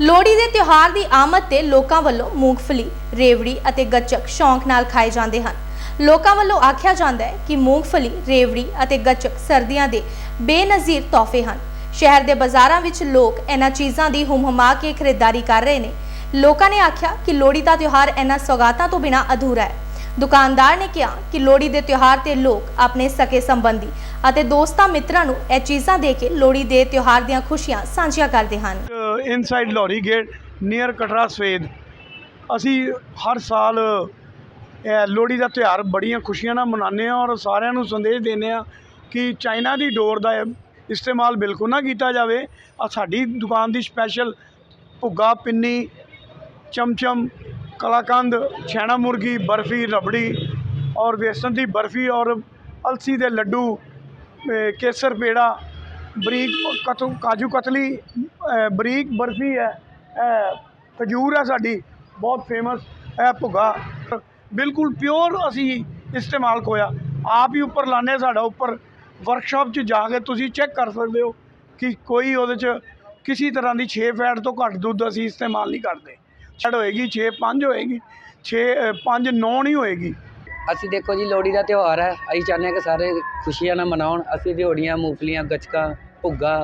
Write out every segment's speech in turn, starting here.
ਲੋਹੜੀ ਦੇ ਤਿਉਹਾਰ ਦੀ ਆਮਦ ਤੇ ਲੋਕਾਂ ਵੱਲੋਂ ਮੂੰਗਫਲੀ, ਰੇਵੜੀ ਅਤੇ ਗੱਚਕ ਸ਼ੌਂਕ ਨਾਲ ਖਾਏ ਜਾਂਦੇ ਹਨ। ਲੋਕਾਂ ਵੱਲੋਂ ਆਖਿਆ ਜਾਂਦਾ ਹੈ ਕਿ ਮੂੰਗਫਲੀ, ਰੇਵੜੀ ਅਤੇ ਗੱਚਕ ਸਰਦੀਆਂ ਦੇ ਬੇਨਜ਼ੀਰ ਤੋਹਫੇ ਹਨ। ਸ਼ਹਿਰ ਦੇ ਬਾਜ਼ਾਰਾਂ ਵਿੱਚ ਲੋਕ ਇਹਨਾਂ ਚੀਜ਼ਾਂ ਦੀ ਹੁਮਹੁਮਾ ਕੇ ਖਰੀਦਦਾਰੀ ਕਰ ਰਹੇ ਨੇ। ਲੋਕਾਂ ਨੇ ਆਖਿਆ ਕਿ ਲੋਹੜੀ ਦਾ ਤਿਉਹਾਰ ਇਹਨਾਂ ਸੌਗਾਤਾਂ ਤੋਂ ਬਿਨਾਂ ਅਧੂਰਾ ਹੈ। ਦੁਕਾਨਦਾਰ ਨੇ ਕਿਹਾ ਕਿ ਲੋਹੜੀ ਦੇ ਤਿਉਹਾਰ ਤੇ ਲੋਕ ਆਪਣੇ ਸਕੇ ਸੰਬੰਧੀ ਅਤੇ ਦੋਸਤਾਂ ਮਿੱਤਰਾਂ ਨੂੰ ਇਹ ਚੀਜ਼ਾਂ ਦੇ ਕੇ ਲੋਹੜੀ ਦੇ ਤਿਉਹਾਰ ਦੀਆਂ ਖੁਸ਼ੀਆਂ ਸਾਂਝੀਆਂ ਕਰਦੇ ਹਨ। ਇਨਸਾਈਡ ਲੋਰੀ ਗੇਟ ਨੀਅਰ ਕਟਰਾ ਸਵੇਦ, ਅਸੀਂ ਹਰ ਸਾਲ ਇਹ ਲੋਹੜੀ ਦਾ ਤਿਉਹਾਰ ਬੜੀਆਂ ਖੁਸ਼ੀਆਂ ਨਾਲ ਮਨਾਉਂਦੇ ਹਾਂ ਔਰ ਸਾਰਿਆਂ ਨੂੰ ਸੰਦੇਸ਼ ਦਿੰਦੇ ਹਾਂ ਕਿ ਚਾਈਨਾ ਦੀ ਡੋਰ ਦਾ ਇਸਤੇਮਾਲ ਬਿਲਕੁਲ ਨਾ ਕੀਤਾ ਜਾਵੇ ਆ ਸਾਡੀ ਦੁਕਾਨ ਦੀ ਸਪੈਸ਼ਲ ਭੁੱਗਾ, ਪਿੰਨੀ, ਚਮਚਮ ਕਲਾਕੰਦ, ਛੈਣਾ ਮੁਰਗੀ, ਬਰਫੀ, ਰਬੜੀ ਔਰ ਵੇਸਣ ਦੀ ਬਰਫੀ ਔਰ ਅਲਸੀ ਦੇ ਲੱਡੂ ਕੇਸਰ ਪੇੜਾ, ਬਰੀਕ ਕਤੂ ਕਾਜੂ ਕਤਲੀ ਬਰੀਕ ਬਰਫੀ ਹੈ ਖਜੂਰ ਹੈ ਸਾਡੀ, ਬਹੁਤ ਫੇਮਸ ਹੈ ਭੁੱਗਾ। ਬਿਲਕੁਲ ਪਿਓਰ ਅਸੀਂ ਇਸਤੇਮਾਲ ਕੋਇਆ ਆਪ ਹੀ ਉੱਪਰ ਲਾਣੇ ਸਾਡਾ ਉੱਪਰ। ਵਰਕਸ਼ਾਪ 'ਚ ਜਾ ਕੇ ਤੁਸੀਂ ਚੈੱਕ ਕਰ ਸਕਦੇ ਹੋ ਕਿ ਕੋਈ ਉਹਦੇ 'ਚ ਕਿਸੇ ਤਰ੍ਹਾਂ ਦੀ 6 ਫੈਟ ਤੋਂ ਘੱਟ ਦੁੱਧ ਅਸੀਂ ਇਸਤੇਮਾਲ ਨਹੀਂ ਕਰਦੇ। ਛੜ ਹੋਏਗੀ 6 5 ਹੋਏਗੀ 6 5 9 ਨਹੀਂ ਹੋਏਗੀ। ਅਸੀਂ ਦੇਖੋ ਜੀ, ਲੋਹੜੀ ਦਾ ਤਿਉਹਾਰ ਹੈ। ਅਸੀਂ ਚਾਹੁੰਦੇ ਹਾਂ ਕਿ ਸਾਰੇ ਖੁਸ਼ੀਆਂ ਨਾਲ ਮਨਾਉਣ। ਅਸੀਂ ਰਿਓੜੀਆਂ ਮੂੰਗਫਲੀਆਂ ਗੱਚਕਾਂ ਭੁੱਗਾ,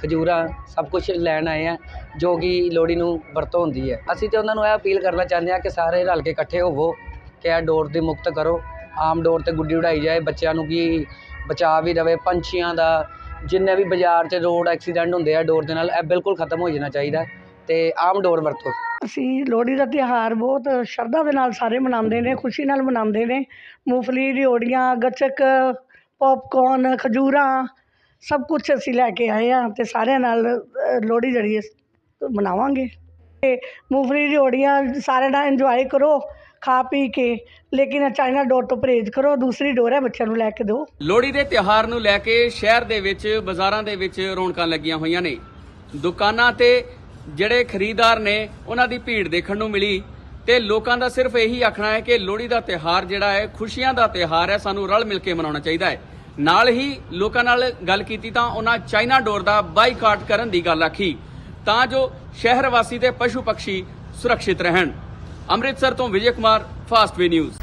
ਖਜੂਰਾਂ ਸਭ ਕੁਝ ਲੈਣ ਆਏ ਆ ਜੋ ਕਿ ਲੋਹੜੀ ਨੂੰ ਵਰਤੋਂ ਹੁੰਦੀ ਹੈ। ਅਸੀਂ ਤੇ ਉਹਨਾਂ ਨੂੰ ਇਹ ਅਪੀਲ ਕਰਨਾ ਚਾਹੁੰਦੇ ਹਾਂ ਕਿ ਸਾਰੇ ਰਲ ਕੇ ਇਕੱਠੇ ਹੋਵੋ, ਕਿ ਇਹ ਡੋਰ ਦੀ ਮੁਕਤ ਕਰੋ। ਆਮ ਡੋਰ ਤੇ ਗੁੱਡੀ ਉਡਾਈ ਜਾਏ, ਬੱਚਿਆਂ ਨੂੰ ਕੀ ਬਚਾਅ ਵੀ ਰਵੇ ਪੰਛੀਆਂ ਦਾ ਜਿੰਨੇ ਵੀ ਬਾਜ਼ਾਰ 'ਚ ਰੋਡ ਐਕਸੀਡੈਂਟ ਹੁੰਦੇ ਆ, ਡੋਰ ਦੇ ਨਾਲ ਇਹ ਬਿਲਕੁਲ ਖਤਮ ਹੋ ਜਾਣਾ ਚਾਹੀਦਾ। ਤੇ ਆਮ ਡੋਰ ਵਰਤੋ। ਅਸੀਂ ਲੋਹੜੀ ਦਾ ਤਿਉਹਾਰ ਬਹੁਤ ਸ਼ਰਧਾ ਦੇ ਨਾਲ ਸਾਰੇ ਮਨਾਉਂਦੇ ਨੇ ਖੁਸ਼ੀ ਨਾਲ ਮਨਾਉਂਦੇ ਨੇ। ਮੂੰਗਫਲੀ ਰਿਓੜੀਆਂ ਗੱਚਕ ਪੌਪਕੌਰਨ ਖਜੂਰਾਂ ਸਭ ਕੁਝ ਅਸੀਂ ਲੈ ਕੇ ਆਏ ਆ ਤੇ ਸਾਰਿਆਂ ਨਾਲ ਲੋਹੜੀ ਜਿਹੜੀ ਹੈ ਮਨਾਵਾਂਗੇ। ਤੇ ਮੂੰਗਫਲੀ ਰਿਓੜੀਆਂ ਸਾਰੇ ਨਾਲ ਇੰਜੋਏ ਕਰੋ ਖਾ ਪੀ ਕੇ ਲੇਕਿਨ ਚਾਈਨਾ ਡੋਰ ਤੋਂ ਪਰਹੇਜ਼ ਕਰੋ ਦੂਸਰੀ ਡੋਰ ਹੈ ਬੱਚਿਆਂ ਨੂੰ ਲੈ ਕੇ ਦਿਓ ਲੋਹੜੀ ਦੇ ਤਿਉਹਾਰ ਨੂੰ ਲੈ ਕੇ ਸ਼ਹਿਰ ਦੇ ਵਿੱਚ ਬਾਜ਼ਾਰਾਂ ਦੇ ਵਿੱਚ ਰੌਣਕਾਂ ਲੱਗੀਆਂ ਹੋਈਆਂ ਨੇ। ਦੁਕਾਨਾਂ ਤੇ ਜਿਹੜੇ ਖਰੀਦਦਾਰ ਨੇ ਉਹਨਾਂ ਦੀ ਭੀੜ ਦੇਖਣ ਨੂੰ ਮਿਲੀ ਤੇ ਲੋਕਾਂ ਦਾ ਸਿਰਫ ਇਹੀ ਆਖਣਾ ਹੈ ਕਿ ਲੋਹੜੀ ਦਾ ਤਿਉਹਾਰ ਜਿਹੜਾ ਹੈ, ਖੁਸ਼ੀਆਂ ਦਾ ਤਿਉਹਾਰ ਹੈ, ਸਾਨੂੰ ਰਲ ਮਿਲ ਕੇ ਮਨਾਉਣਾ ਚਾਹੀਦਾ ਹੈ। ਨਾਲ ਹੀ ਲੋਕਾਂ ਨਾਲ ਗੱਲ ਕੀਤੀ ਤਾਂ ਉਹਨਾਂ ਚਾਈਨਾ ਡੋਰ ਦਾ ਬਾਈਕਾਟ ਕਰਨ ਦੀ ਗੱਲ ਆਖੀ, ਤਾਂ ਜੋ ਸ਼ਹਿਰ ਵਾਸੀ ਤੇ ਪਸ਼ੂ ਪਕਸ਼ੀ ਸੁਰੱਖਿਅਤ ਰਹਿਣ। ਅੰਮ੍ਰਿਤਸਰ ਤੋਂ Vijay Kumar fast way news